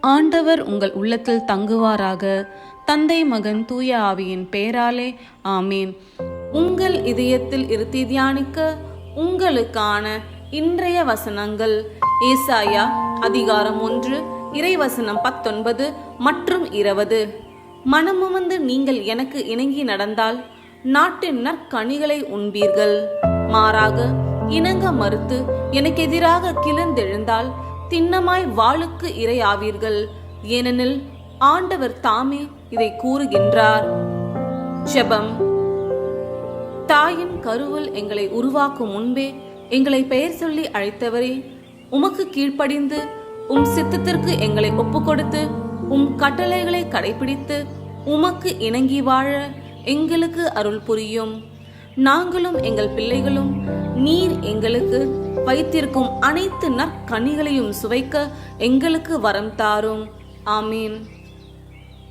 ஆண்டவர் உங்கள் உள்ளத்தில் தங்குவாராக. தந்தை மகன் தூய ஆவியின் பெயராலே ஆமீன். உங்கள் இதயத்தில் இருத்தி தியானிக்க உங்களுக்கான இன்றைய வசனங்கள். ஏசாயா அதிகாரம் ஒன்று இறைவசனம் பத்தொன்பது மற்றும் இருபது. மனமுமந்து நீங்கள் எனக்கு இணங்கி நடந்தால் நாட்டின் நற்கனிகளை உண்பீர்கள். மாறாக இணங்க மறுத்து எனக்கு எதிராக கிளர்ந்தெழுந்தால் திண்ணமாய் வாளுக்கு இரையாவீர்கள். ஏனெனில் ஆண்டவர் தாமே இதை கூறுகின்றார். ஜெபம். தாயின் கருவல் எங்களை உருவாக்கும் முன்பே எங்களை பெயர் சொல்லி அழைத்தவரே உமக்கு கீழ்ப்படிந்து உம் சித்தத்திற்கு எங்களை ஒப்புக்கொடுத்து உம் கட்டளைகளை கடைபிடித்து உமக்கு இணங்கி வாழ எங்களுக்கு அருள் புரியும். நாங்களும் எங்கள் பிள்ளைகளும் நீர் எங்களுக்கு வைத்திருக்கும் அனைத்து நற்கனிகளையும் சுவைக்க எங்களுக்கு வரம் தாரும். ஆமீன்.